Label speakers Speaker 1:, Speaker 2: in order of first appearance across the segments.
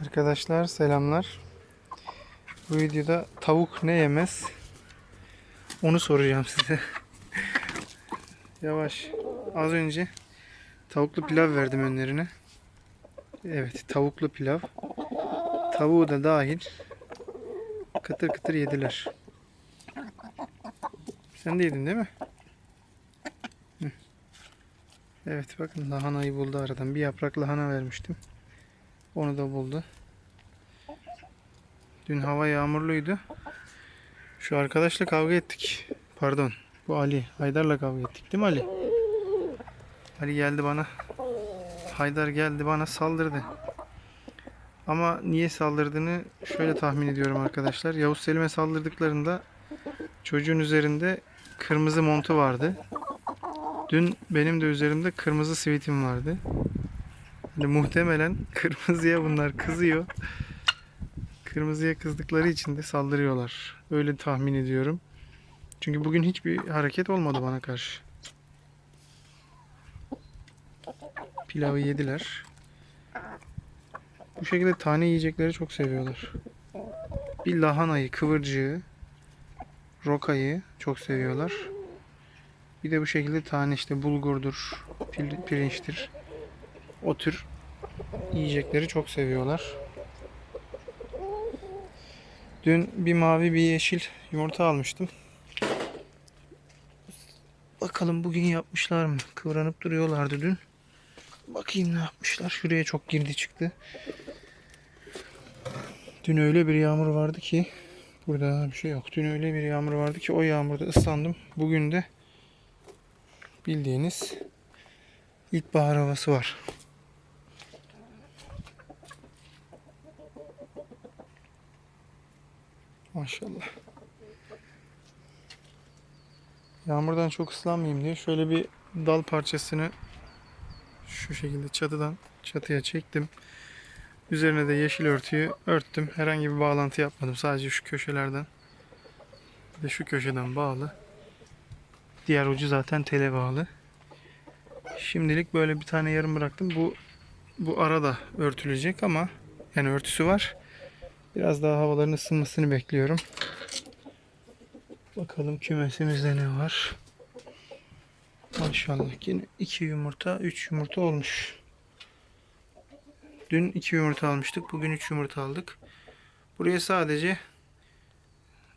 Speaker 1: Arkadaşlar selamlar. Bu videoda tavuk ne yemez? Onu soracağım size. Yavaş. Az önce tavuklu pilav verdim önlerine. Evet, tavuklu pilav. Tavuğu da dahil kıtır kıtır yediler. Sen de yedin değil mi? Evet bakın lahanayı buldu aradan. Bir yaprak lahana vermiştim. Onu da buldu. Dün hava yağmurluydu. Şu arkadaşla kavga ettik. Pardon. Bu Ali. Haydar'la kavga ettik değil mi Ali? Ali geldi bana. Haydar geldi bana saldırdı. Ama niye saldırdığını şöyle tahmin ediyorum arkadaşlar. Yavuz Selim'e saldırdıklarında çocuğun üzerinde kırmızı montu vardı. Dün benim de üzerimde kırmızı sivitim vardı. Hani muhtemelen kırmızıya bunlar kızıyor. Kırmızıya kızdıkları için de saldırıyorlar. Öyle tahmin ediyorum. Çünkü bugün hiçbir hareket olmadı bana karşı. Pilavı yediler. Bu şekilde tane yiyecekleri çok seviyorlar. Bir lahanayı, kıvırcığı, rokayı çok seviyorlar. Bir de bu şekilde tane işte bulgurdur, pirinçtir. O tür yiyecekleri çok seviyorlar. Dün bir mavi bir yeşil yumurta almıştım. Bakalım bugün yapmışlar mı? Kıvranıp duruyorlardı dün. Bakayım ne yapmışlar. Şuraya çok girdi çıktı. Dün öyle bir yağmur vardı ki burada bir şey yok. Dün öyle bir yağmur vardı ki o yağmurda ıslandım. Bugün de bildiğiniz ilkbahar havası var. Maşallah. Yağmurdan çok ıslanmayayım diye şöyle bir dal parçasını şu şekilde çatıdan çatıya çektim. Üzerine de yeşil örtüyü örttüm. Herhangi bir bağlantı yapmadım. Sadece şu köşelerden ve şu köşeden bağlı. Diğer ucu zaten tele bağlı. Şimdilik böyle bir tane yarım bıraktım. Bu bu arada örtülecek ama yani örtüsü var. Biraz daha havaların ısınmasını bekliyorum. Bakalım kümesimizde ne var. Maşallah yine 2 yumurta 3 yumurta olmuş. Dün 2 yumurta almıştık. Bugün 3 yumurta aldık. Buraya sadece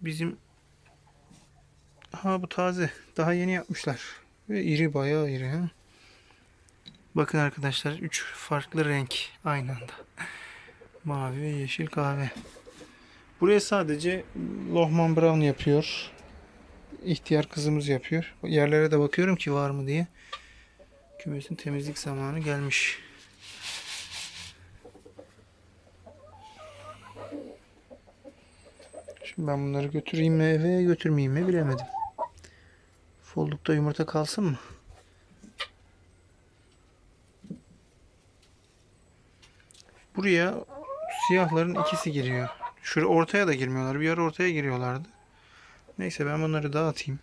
Speaker 1: bizim Ha bu taze. Daha yeni yapmışlar. Ve iri bayağı iri. Ha? Bakın arkadaşlar 3 farklı renk aynı anda. Mavi ve yeşil kahve. Buraya sadece Lohman Brown yapıyor. İhtiyar kızımız yapıyor. Yerlere de bakıyorum ki var mı diye. Kümesin temizlik zamanı gelmiş. Şimdi ben bunları götüreyim mi eve götürmeyeyim mi bilemedim. Foldukta yumurta kalsın mı? Buraya siyahların ikisi giriyor. Şuraya ortaya da girmiyorlar. Bir ara ortaya giriyorlardı. Neyse ben bunları dağıtayım.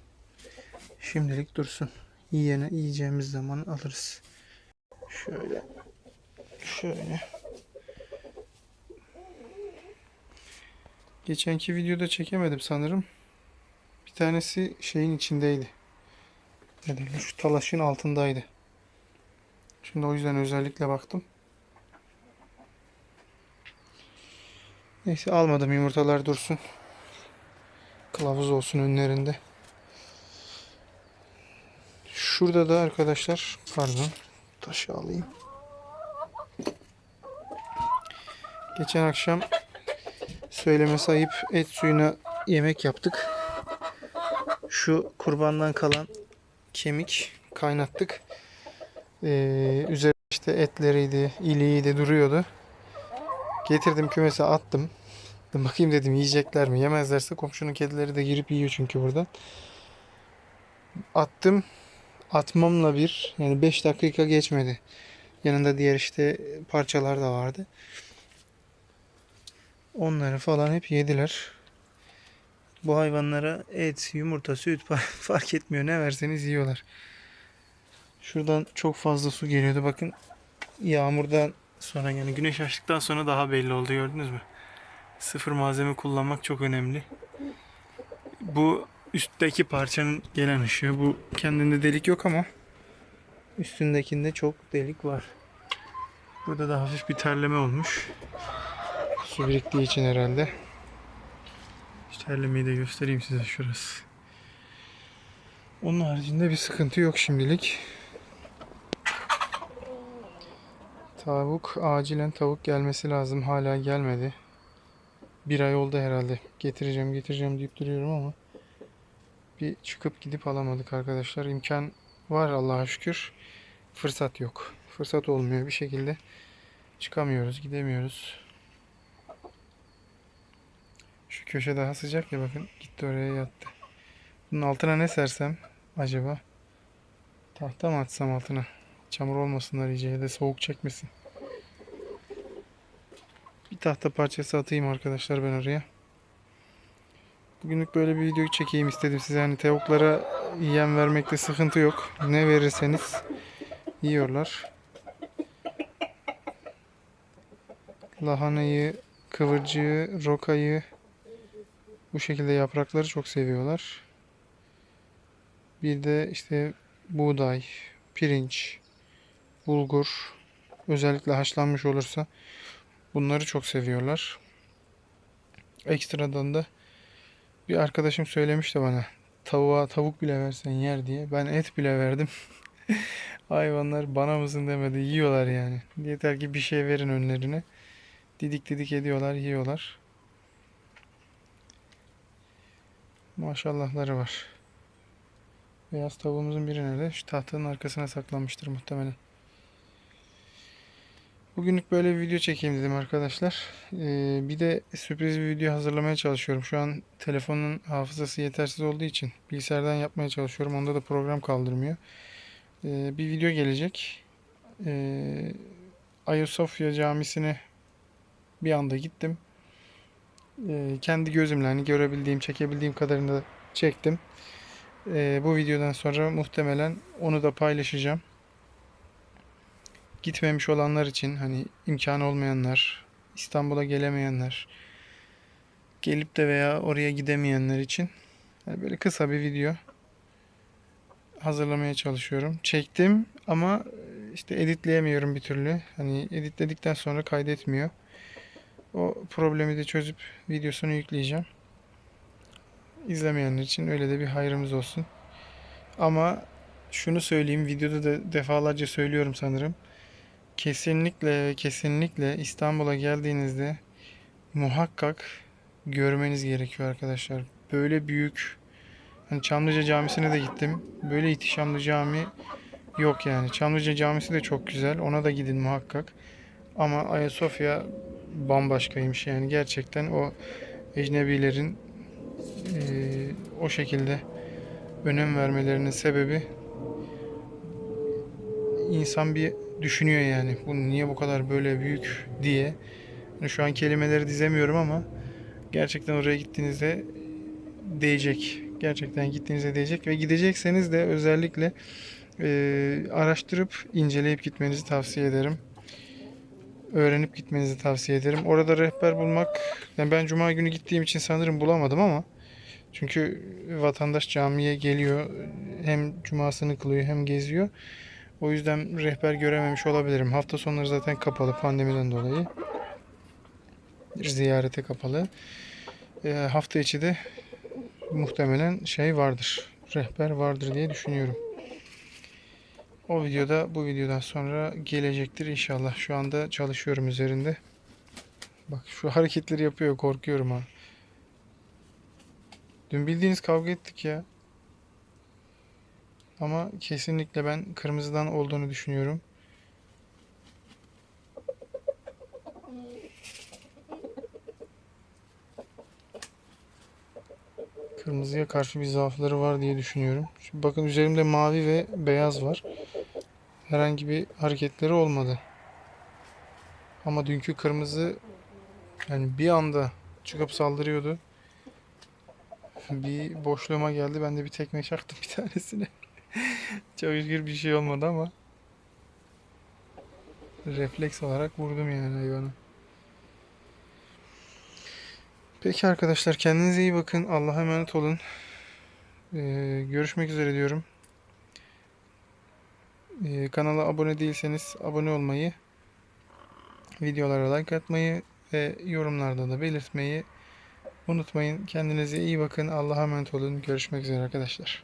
Speaker 1: Şimdilik dursun. Yiyene yiyeceğimiz zaman alırız. Şöyle. Şöyle. Geçenki videoda çekemedim sanırım. Bir tanesi şeyin içindeydi. Ne? Şu talaşın altındaydı. Şimdi o yüzden özellikle baktım. Neyse almadım yumurtalar dursun. Kılavuz olsun önlerinde. Şurada da arkadaşlar pardon taşı alayım. Geçen akşam söylemesi ayıp et suyuna yemek yaptık. Şu kurbandan kalan kemik kaynattık. Ee, üzerine işte etleriydi, iliğiydi duruyordu. Getirdim kümese attım. Bakayım dedim yiyecekler mi? Yemezlerse komşunun kedileri de girip yiyor çünkü buradan. Attım. Atmamla bir yani 5 dakika geçmedi. Yanında diğer işte parçalar da vardı. Onları falan hep yediler. Bu hayvanlara et, yumurta, süt fark etmiyor. Ne verseniz yiyorlar. Şuradan çok fazla su geliyordu. Bakın yağmurdan sonra yani güneş açtıktan sonra daha belli oldu gördünüz mü? Sıfır malzeme kullanmak çok önemli. Bu üstteki parçanın gelen ışığı. Bu kendinde delik yok ama üstündekinde çok delik var. Burada da hafif bir terleme olmuş. Su biriktiği için herhalde. İşte terlemeyi de göstereyim size şurası. Onun haricinde bir sıkıntı yok şimdilik. Tavuk acilen tavuk gelmesi lazım. Hala gelmedi. Bir ay oldu herhalde. Getireceğim getireceğim deyip duruyorum ama bir çıkıp gidip alamadık arkadaşlar. İmkan var Allah'a şükür. Fırsat yok. Fırsat olmuyor bir şekilde. Çıkamıyoruz, gidemiyoruz. Şu köşe daha sıcak ya bakın. Gitti oraya yattı. Bunun altına ne sersem acaba? Tahta mı atsam altına? Çamur olmasınlar iyice ya da soğuk çekmesin. Bir tahta parçası atayım arkadaşlar ben oraya. Bugünlük böyle bir video çekeyim istedim size. Hani tavuklara yem vermekte sıkıntı yok. Ne verirseniz yiyorlar. Lahanayı, kıvırcığı, rokayı bu şekilde yaprakları çok seviyorlar. Bir de işte buğday, pirinç, bulgur özellikle haşlanmış olursa bunları çok seviyorlar. Ekstradan da bir arkadaşım söylemişti bana tavuğa tavuk bile versen yer diye. Ben et bile verdim. Hayvanlar bana mısın demedi. Yiyorlar yani. Yeter ki bir şey verin önlerine. Didik didik ediyorlar, yiyorlar. Maşallahları var. Beyaz tavuğumuzun biri nerede? Şu tahtanın arkasına saklanmıştır muhtemelen. Bugünlük böyle bir video çekeyim dedim arkadaşlar. Ee, bir de sürpriz bir video hazırlamaya çalışıyorum. Şu an telefonun hafızası yetersiz olduğu için bilgisayardan yapmaya çalışıyorum. Onda da program kaldırmıyor. Ee, bir video gelecek. Ee, Ayasofya Camisi'ne bir anda gittim. Ee, kendi gözümle hani görebildiğim, çekebildiğim kadarını da çektim. Ee, bu videodan sonra muhtemelen onu da paylaşacağım. Gitmemiş olanlar için hani imkanı olmayanlar, İstanbul'a gelemeyenler, gelip de veya oraya gidemeyenler için yani böyle kısa bir video hazırlamaya çalışıyorum. Çektim ama işte editleyemiyorum bir türlü. Hani editledikten sonra kaydetmiyor. O problemi de çözüp videosunu yükleyeceğim. İzlemeyenler için öyle de bir hayrımız olsun. Ama şunu söyleyeyim, videoda da defalarca söylüyorum sanırım. Kesinlikle kesinlikle İstanbul'a geldiğinizde muhakkak görmeniz gerekiyor arkadaşlar. Böyle büyük hani Çamlıca Camisi'ne de gittim. Böyle ihtişamlı cami yok yani. Çamlıca Camisi de çok güzel. Ona da gidin muhakkak. Ama Ayasofya bambaşkaymış yani gerçekten o ecnebilerin eee, o şekilde önem vermelerinin sebebi insan bir düşünüyor yani. Bu niye bu kadar böyle büyük diye. Yani şu an kelimeleri dizemiyorum ama gerçekten oraya gittiğinizde değecek. Gerçekten gittiğinizde değecek ve gidecekseniz de özellikle eee, araştırıp inceleyip gitmenizi tavsiye ederim öğrenip gitmenizi tavsiye ederim. Orada rehber bulmak, yani ben cuma günü gittiğim için sanırım bulamadım ama çünkü vatandaş camiye geliyor, hem cumasını kılıyor hem geziyor. O yüzden rehber görememiş olabilirim. Hafta sonları zaten kapalı pandemiden dolayı. Ziyarete kapalı. Ee, hafta içi de muhtemelen şey vardır. Rehber vardır diye düşünüyorum. O videoda bu videodan sonra gelecektir inşallah. Şu anda çalışıyorum üzerinde. Bak şu hareketleri yapıyor korkuyorum ha. Dün bildiğiniz kavga ettik ya. Ama kesinlikle ben kırmızıdan olduğunu düşünüyorum. Kırmızıya karşı bir zaafları var diye düşünüyorum. Şimdi bakın üzerimde mavi ve beyaz var herhangi bir hareketleri olmadı. Ama dünkü kırmızı yani bir anda çıkıp saldırıyordu. Bir boşluğuma geldi. Ben de bir tekme çaktım bir tanesine. Çok şükür bir şey olmadı ama. refleks olarak vurdum yani hayvanı. Peki arkadaşlar kendinize iyi bakın. Allah'a emanet olun. Ee, görüşmek üzere diyorum. Ee, kanala abone değilseniz abone olmayı, videolara like atmayı ve yorumlarda da belirtmeyi unutmayın. Kendinize iyi bakın. Allah'a emanet olun. Görüşmek üzere arkadaşlar.